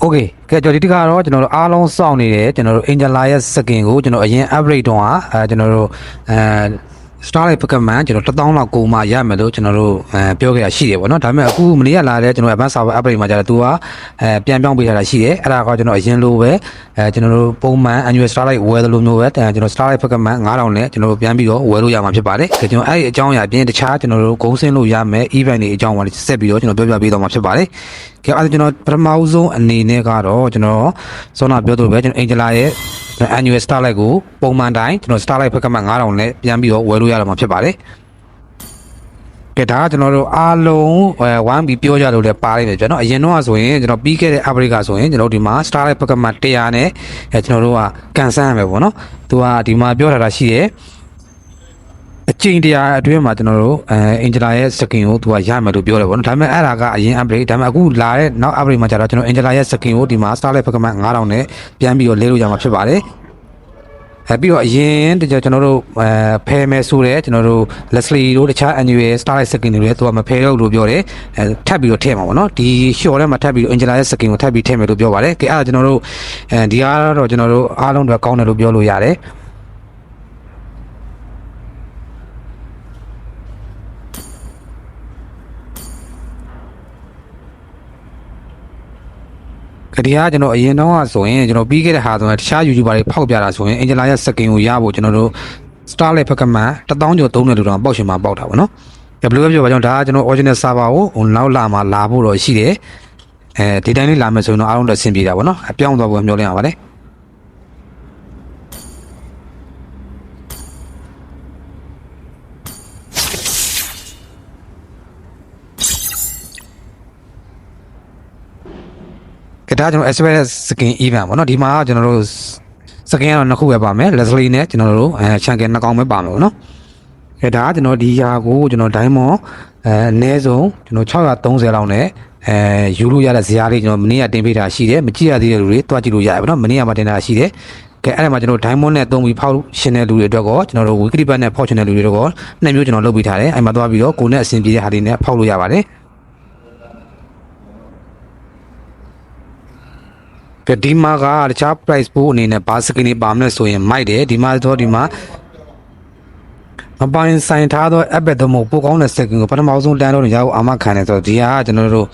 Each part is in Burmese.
โอเคကဲကျွန်တော်ဒီတစ်ခါတော့ကျွန်တော်တို့အားလုံးစောင့်နေတယ်ကျွန်တော်တို့ Angela ရဲ့ skin ကိုကျွန်တော်အရင် upgrade တုန်းကအဲကျွန်တော်တို့အဲ Starlight Pokemon ကျွန်တော်1000လောက်ကိုမှရမယ်လို့ကျွန်တော်တို့အဲပြောခဲ့တာရှိတယ်ပေါ့နော်ဒါပေမဲ့အခုမနေ့ကလာတဲ့ကျွန်တော် Advanced Server Upgrade မှာကျတော့ तू ကအဲပြန်ပြောင်းပေးထားတာရှိတယ်အဲ့ဒါကကျွန်တော်အရင်လိုပဲအဲကျွန်တော်တို့ပုံမှန် Annual Starlight ဝယ်တယ်လို့မျိုးပဲအဲကျွန်တော် Starlight Pokemon 9000နဲ့ကျွန်တော်တို့ပြန်ပြီးတော့ဝယ်လို့ရမှာဖြစ်ပါတယ်ကဲကျွန်တော်အဲ့ဒီအကြောင်းအရာအပြင်တခြားကျွန်တော်တို့ဂုံးဆင်းလို့ရမယ် event တွေအကြောင်းအရာတွေဆက်ပြီးတော့ကျွန်တော်ပြောပြပေးတော့မှာဖြစ်ပါတယ် ကဲအဲ့ဒါကျွန်တော်ပထမဦးဆုံးအနေနဲ့ကတော့ကျွန်တော်စောနာပြောသလိုပဲကျွန်တော် Angela ရဲ့ annual starlight ကိုပုံမှန်တိုင်းကျွန်တော် starlight ဖက်ကမှ9000နဲ့ပြန်ပြီးတော့ဝယ်လို့ရတော့မှာဖြစ်ပါတယ်ကဲဒါကကျွန်တော်တို့အားလုံးအဲ1 B ပြောကြလို့လည်းပါလိမ့်မယ်ကျွန်တော်အရင်တော့ဆိုရင်ကျွန်တော်ပြီးခဲ့တဲ့ upgrade ကဆိုရင်ကျွန်တော်ဒီမှာ starlight ဖက်ကမှ100နဲ့အဲကျွန်တော်တို့ကကန်ဆန်းရမယ်ပေါ့နော်သူကဒီမှာပြောထားတာရှိတယ် အချိန်တရားအတွင်းမှာကျွန်တော်တို့အဲအင်ဂျလာရဲ့ skin ကိုသူကရမယ်လို့ပြောတယ်ပေါ့နော်ဒါပေမဲ့အဲ့ဒါကအရင် upgrade ဒါပေမဲ့အခုလာတဲ့နောက် upgrade မှာကျတော့ကျွန်တော်အင်ဂျလာရဲ့ skin ကိုဒီမှာ starlight ဖက်ကမှ9000နဲ့ပြန်ပြီးတော့လဲလို့ရမှာဖြစ်ပါတယ်အဲပြီးတော့အရင်တကြကျွန်တော်တို့အဲဖယ်မယ်ဆိုတဲ့ကျွန်တော်တို့ Leslie တို့တခြား annual starlight skin တွေလည်းသူကမဖယ်တော့လို့ပြောတယ်အဲထပ်ပြီးတော့ထည့်မှာပေါ့နော်ဒီ short ထဲမှာထပ်ပြီးတော့ Angela ရဲ့ skin ကိုထပ်ပြီးထည့်မယ်လို့ပြောပါတယ်ကဲအဲ့ဒါကျွန်တော်တို့အဲဒီကတော့ကျွန်တော်တို့အားလုံးတော့ကောင်းတယ်လို့ပြောလို့ရတယ် ကတိကကျွန်တော်အရင်တော့ဆိုရင်ကျွန်တော်ပြီးခဲ့တဲ့ဟာဆိုရင်တခြား YouTuber တွေဖောက်ပြတာဆိုရင် Angela ရဲ့ skin ကိုရဖို့ကျွန်တော်တို့ Starlight ဖက်ကမှ1000ကျော်သုံးတယ်လို့တော့ပေါက်ရှင်မှာပေါက်တာပေါ့နော်။ဘယ်လိုပဲပြောပါကြောင့်ဒါကကျွန်တော် original server ကိုဟိုနောက်လာမှလာဖို့တော့ရှိတယ်။အဲဒီတိုင်းလေးလာမယ်ဆိုရင်တော့အားလုံးတော့အဆင်ပြေတာပေါ့နော်။အပြောင်းသွားဖို့မျှော်လင့်ရပါတယ်။ ဒါကျွန်တော် SPS skin event ပေါ့နော်ဒီမှာကျွန်တော်တို့ skin ကတော့နှစ်ခုပဲပါမယ် Leslie နဲ့ကျွန်တော်တို့အဲ Chanken နှစ်ကောင်ပဲပါမယ်ပေါ့နော်အဲဒါကကျွန်တော်ဒီဟာကိုကျွန်တော် Diamond အဲအနည်းဆုံးကျွန်တော်630လောက်နဲ့အဲယူလို့ရတဲ့ဇာတ်လေးကျွန်တော်မနေ့ကတင်ပေးတာရှိတယ်မကြည့်ရသေးတဲ့လူတွေတွားကြည့်လို့ရတယ်ပေါ့နော်မနေ့ကမှတင်တာရှိတယ်ကဲအဲ့ဒါမှာကျွန်တော် diamond နဲ့သုံးပြီးဖောက်ရှင်တဲ့လူတွေအတွက်ကောကျွန်တော်တို့ weekly pass နဲ့ဖောက်ရှင်တဲ့လူတွေအတွက်ကောနှစ်မျိုးကျွန်တော်လုပ်ပေးထားတယ်အဲ့မှာသွားပြီးတော့ကိုယ်နဲ့အဆင်ပြေတဲ့ဟာတွေနဲ့ဖောက်လို့ရပါတယ် ကဲဒီမှာကတခြား price pool အနေနဲ့ဘာစကင်နေပါမလဲဆိုရင်မိုက်တယ်ဒီမှာတော့ဒီမှာမပိုင်ဆိုင်ထားသော app တော့မဟုတ်ပိုကောင်းတဲ့ second ကိုပထမဆုံးတန်းတော့ရအောင်အာမခံတယ်ဆိုတော့ဒီဟာကကျွန်တော်တို့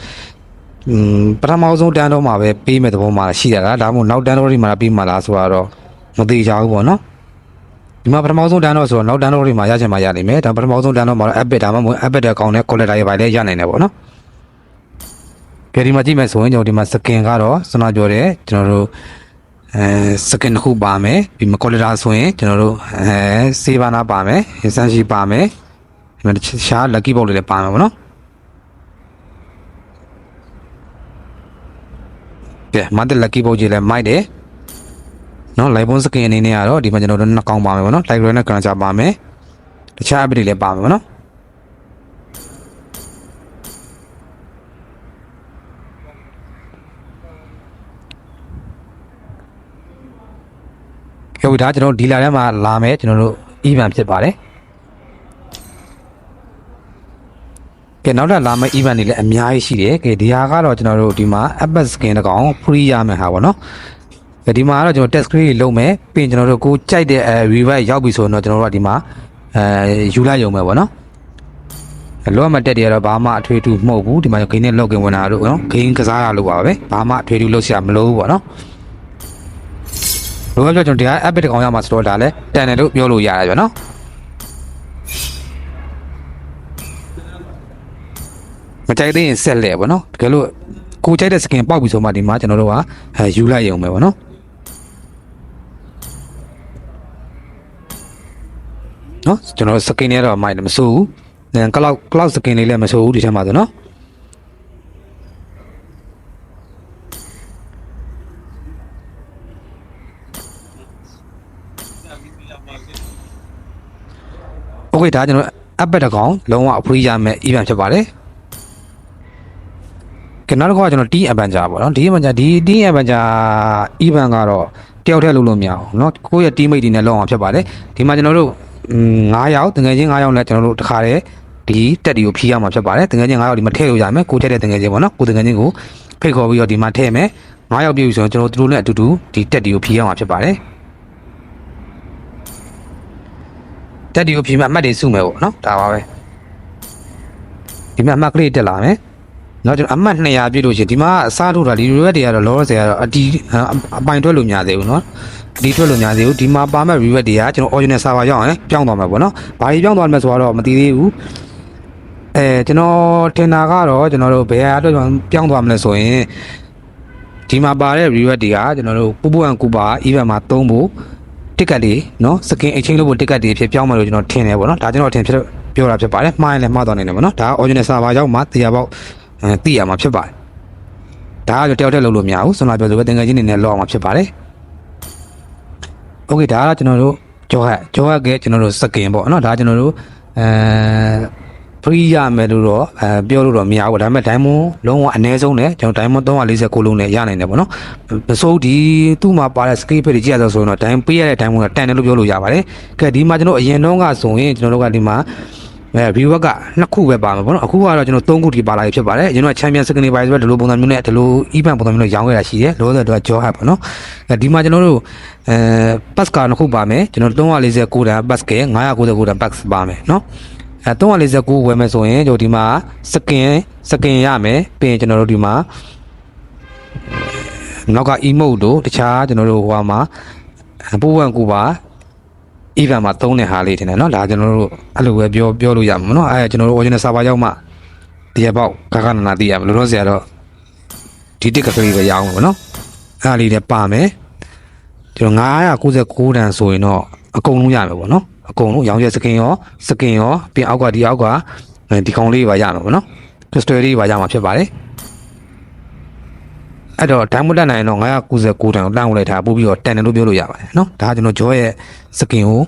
อืมပထမဆုံးတန်းတော့မှာပဲပေးမဲ့သဘောမှာရှိတာလားဒါမှမဟုတ်နောက်တန်းတော့ဒီမှာပေးမှာလားဆိုတော့မသေးကြဘူးပေါ့နော်ဒီမှာပထမဆုံးတန်းတော့ဆိုတော့နောက်တန်းတော့ဒီမှာရချင်မှရနိုင်မယ်ဒါပထမဆုံးတန်းတော့မှာတော့ app ဒါမှမဟုတ် app တဲ့ကောင်းတဲ့ quality တွေပါလည်းရနိုင်တယ်ပေါ့နော် ကဲဒီမှာကြည့်မယ်ဆိုရင်ကျွန်တော်ဒီမှာစကင်ကတော့စနပြောတယ်ကျွန်တော်တို့အဲစကင်တစ်ခုပါမယ်ဒီမှာကော်လီတာဆိုရင်ကျွန်တော်တို့အဲစေးဘာနာပါမယ်အစမ်းရှိပါမယ်ဒီမှာတခြား lucky box တွေလည်းပါမယ်ပေါ့နော်ကဲမတ်တဲ့ lucky box ကြီးလည်းမိုက်တယ်နော် live bone skin အနေနဲ့ကတော့ဒီမှာကျွန်တော်တို့နှစ်ကောင်ပါမယ်ပေါ့နော် live run နဲ့ currency ပါမယ်တခြား app တွေလည်းပါမယ်ပေါ့နော် ကဲဝဒါကျွန်တော်တို့ဒီလာထဲမှာလာမယ်ကျွန်တော်တို့ event ဖြစ်ပါတယ်ကဲနောက်ထပ်လာမယ့် event တွေလည်းအများကြီးရှိတယ်ကဲဒီဟာကတော့ကျွန်တော်တို့ဒီမှာ app skin တကောင် free ရမယ်ဟာပေါ့နော်ကဲဒီမှာကတော့ကျွန်တော် test screen တွေလုပ်မယ်ပြီးရင်ကျွန်တော်တို့ကိုကြိုက်တဲ့အဲ review ရောက်ပြီဆိုရင်တော့ကျွန်တော်တို့ကဒီမှာအဲယူလိုက်ရုံပဲပေါ့နော်လောမတက်တွေကတော့ဘာမှအထွေထူးမဟုတ်ဘူးဒီမှာဂိမ်းနဲ့ login ဝင်တာတို့နော်ဂိမ်းကစားတာလို့ပါပဲဘာမှအထွေထူးလုပ်စရာမလိုဘူးပေါ့နော် ဘယ်လိုပြောကျွန်တော်ဒီက app တစ်ကောင်ရမှာဆိုတော့ဒါလည်းတန်တယ်လို့ပြောလို့ရတယ်ဗျာနော်မကြိုက်သေးရင်ဆက်လဲပေါ့နော်တကယ်လို့ကိုကြိုက်တဲ့ skin ပေါက်ပြီဆိုမှဒီမှာကျွန်တော်တို့ကအဲယူလိုက်ရုံပဲပေါ့နော်နော်ကျွန်တော် skin တွေကတော့မိုက်တယ်မစိုးဘူးအဲ cloud cloud skin လေးလည်းမစိုးဘူးဒီထဲမှာဆိုနော် โอเคဒါကျွန်တော် app တစ်ကောင်လုံးဝအဖရီးရမယ် event ဖြစ်ပါတယ်ကဲနောက်တစ်ခါကကျွန်တော် team adventure ပေါ့နော် team adventure ဒီ team adventure event ကတော့တယောက်တည်းလုပ်လို့မရအောင်เนาะကိုယ့်ရဲ့ teammate တွေနဲ့လုပ်အောင်ဖြစ်ပါတယ်ဒီမှာကျွန်တော်တို့9ယောက်တကယ်ချင်း9ယောက်နဲ့ကျွန်တော်တို့တစ်ခါတည်းဒီတက်တွေကိုဖြီးရမှာဖြစ်ပါတယ်တကယ်ချင်း9ယောက်ဒီမှာထည့်လို့ရမယ်ကိုထည့်တဲ့တကယ်ချင်းပေါ့နော်ကိုတကယ်ချင်းကိုဖိတ်ခေါ်ပြီးတော့ဒီမှာထည့်မယ် 9ယောက်ပြည့်ပြီဆိုရင်ကျွန်တော်တို့နဲ့အတူတူဒီတက်ဒီကိုဖြေရမှာဖြစ်ပါတယ် တက်ဒီကိုဖြေမှအမှတ်တွေစုမယ်ပေါ့နော်ဒါပါပဲဒီမှာအမှတ်ကလေးတက်လာမယ်နော်ကျွန်တော်အမှတ်200ပြည့်လို့ရှိရင်ဒီမှာအစားထိုးတာဒီရွက်တွေကတော့လောဆယ်ကတော့အတီအပိုင်ထွက်လို့မရသေးဘူးနော်အတီထွက်လို့မရသေးဘူးဒီမှာပါမဲ့ revert တွေကကျွန်တော် original server ရောက်ရင်ပြောင်းသွားမှာပေါ့နော်ဘာတွေပြောင်းသွားမလဲဆိုတော့မသိသေးဘူးအဲကျွန်တော်ထင်တာကတော့ကျွန်တော်တို့ဘယ်ဟာအတွက်ပြောင်းသွားမလဲဆိုရင်ဒီမှာပါတဲ့ reward တွေကကျွန်တော်တို့ပူပူအန်ကူပါ event မှာသုံးဖို့ ticket တွေเนาะ skin exchange လုပ်ဖို့ ticket တွေဖြစ်ပြောင်းမယ်လို့ကျွန်တော်ထင်တယ်ပေါ့နော်ဒါကျွန်တော်ထင်ဖြစ်ပြောတာဖြစ်ပါတယ်မှားရင်လည်းမှားသွားနိုင်တယ်ပေါ့နော်ဒါက original server ရောက်မှတရားပေါက်အဲသိရမှာဖြစ်ပါတယ်ဒါကတယောက်တည်းလုပ်လို့မရဘူးဆွမ်းလာပြောဆိုပဲတင်ငယ်ချင်းနေနဲ့လောက်အောင်မှာဖြစ်ပါတယ် okay ဒါကကျွန်တော်တို့ကြောဟက်ကြောဟက်ကကျွန်တော်တို့ skin ပေါ့နော်ဒါကကျွန်တော်တို့အဲ free ရမယ်လို့တော့အဲပြောလို့တော့မရဘူးဒါပေမဲ့ diamond လုံးဝအနည်းဆုံးနဲ့ကျွန်တော် diamond 349လုံးနဲ့ရနိုင်တယ်ပေါ့နော်မစိုးဒီသူ့မှာပါတဲ့ skill ဖိတ်တွေကြည့်ရဆိုဆိုတော့ diamond ပေးရတဲ့ diamond ကတန်တယ်လို့ပြောလို့ရပါတယ်ကဲဒီမှာကျွန်တော်အရင်တော့ကဆိုရင်ကျွန်တော်တို့ကဒီမှာအဲ viewer ကနှစ်ခုပဲပါမှာပေါ့နော်အခုကတော့ကျွန်တော်သုံးခုထိပါလာပြီဖြစ်ပါတယ်ကျွန်တော်က champion second by ဆိုတော့ဒီလိုပုံစံမျိုးနဲ့ဒီလို event ပုံစံမျိုးနဲ့ရောင်းခဲ့တာရှိတယ်လို့ဆိုတော့ job hub ပေါ့နော်အဲဒီမှာကျွန်တော်တို့အဲ pass ကနှစ်ခုပါမယ်ကျွန်တော်349တန် pass က999တန် pass ပါမယ်နော် အဲ349ဝယ်မယ်ဆိုရင်ကျွန်တော်ဒီမှာစကင်စကင်ရမယ်ပြီးရင်ကျွန်တော်တို့ဒီမှာနောက်က emote တို့တခြားကျွန်တော်တို့ဟိုမှာပိုးဝံကူပါ event မှာသုံးတဲ့ဟာလေးတင်တယ်เนาะဒါကျွန်တော်တို့အဲ့လိုပဲပြောပြောလို့ရမှာเนาะအဲကျွန်တော်တို့ original server ရောက်မှတရားပေါက်ခါခါနာနာသိရမယ်လို့တော့ဆရာတော့ဒီတစ်ကကလေးပဲရအောင်ပေါ့เนาะအဲ့ဒါလေးလည်းပါမယ်ကျွန်တော်999တန်ဆိုရင်တော့ အကုန်လုံးရမယ်ပေါ့နော်အကုန်လုံးရောင်ရဲစကင်ရောစကင်ရောပြင်အောက်ကဒီအောက်ကဒီကောင်လေးပါရမယ်ပေါ့နော် crystal လေးပါရမှာဖြစ်ပါတယ်အဲ့တော့ဒိုင်းမွတ်တက်နိုင်တော့999တန်ကိုတန်းဝင်လိုက်တာပို့ပြီးတော့တန်တယ်လို့ပြောလို့ရပါတယ်နော်ဒါကကျွန်တော်ဂျောရဲ့စကင်ကို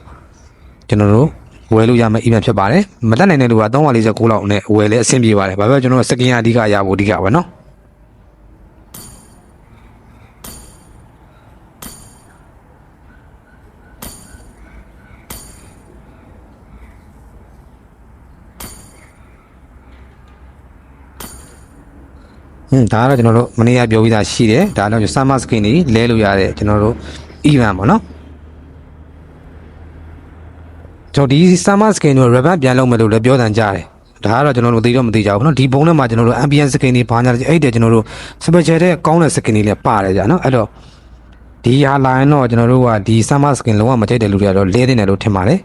ကျွန်တော်တို့ဝယ်လို့ရမယ့် event ဖြစ်ပါတယ်မတက်နိုင်တဲ့လူက349လောက်နဲ့ဝယ်လဲအဆင်ပြေပါတယ်ဘာပဲကျွန်တော်စကင်အဓိကအရာဖို့အဓိကပဲနော် ဟင်းဒါကတော့ကျွန်တော်တို့မနေ့ကပြောပြီးသားရှိတယ်ဒါတော့ summer skin တွေလဲလို့ရတယ်ကျွန်တော်တို့ event ပေါ့နော်ကျွန်တော်ဒီ summer skin တို့ revamp ပြန်လုပ်မယ်လို့လည်းပြောတန်ကြတယ်ဒါကတော့ကျွန်တော်တို့မသိတော့မသိကြဘူးเนาะဒီဘုံထဲမှာကျွန်တော်တို့ ambient skin တွေဘာညာအဲ့တဲ့ကျွန်တော်တို့ special တဲ့ကောင်းတဲ့ skin တွေလည်းပါတယ်ကြာနော်အဲ့တော့ဒီဟာလာရင်တော့ကျွန်တော်တို့ကဒီ summer skin လုံးဝမကြိုက်တဲ့လူတွေကတော့လဲတင်တယ်လို့ထင်ပါတယ်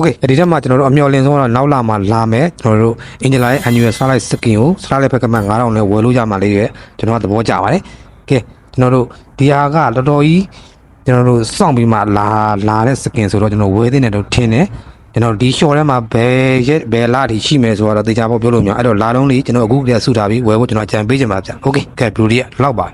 Okay ဒီထက်မှကျွန်တော်တို့အမျော်လင့်ဆုံးတော့နောက်လာမှလာမယ်ကျွန်တော်တို့ Angela ရဲ့ Annual Starlight Skin ကို Starlight Pack မှ9000နဲ့ဝယ်လို့ရမှလေးရဲ့ကျွန်တော်ကသဘောကျပါတယ်။ Okay ကျွန်တော်တို့ဒီဟာကတော်တော်ကြီးကျွန်တော်တို့စောင့်ပြီးမှလာလာတဲ့ skin ဆိုတော့ကျွန်တော်ဝယ်သေးတယ်တော့ထင်တယ်ကျွန်တော်ဒီ short ထဲမှာဘယ်ရက်ဘယ်လထိရှိမယ်ဆိုတော့တေချာဖို့ပြောလို့မရအဲ့တော့လာတော့လေးကျွန်တော်အခုတည်းဆူထားပြီးဝယ်ဖို့ကျွန်တော်အကြံပေးချင်ပါဗျ။ Okay ကဲ blue ရဲ့လောက်ပါ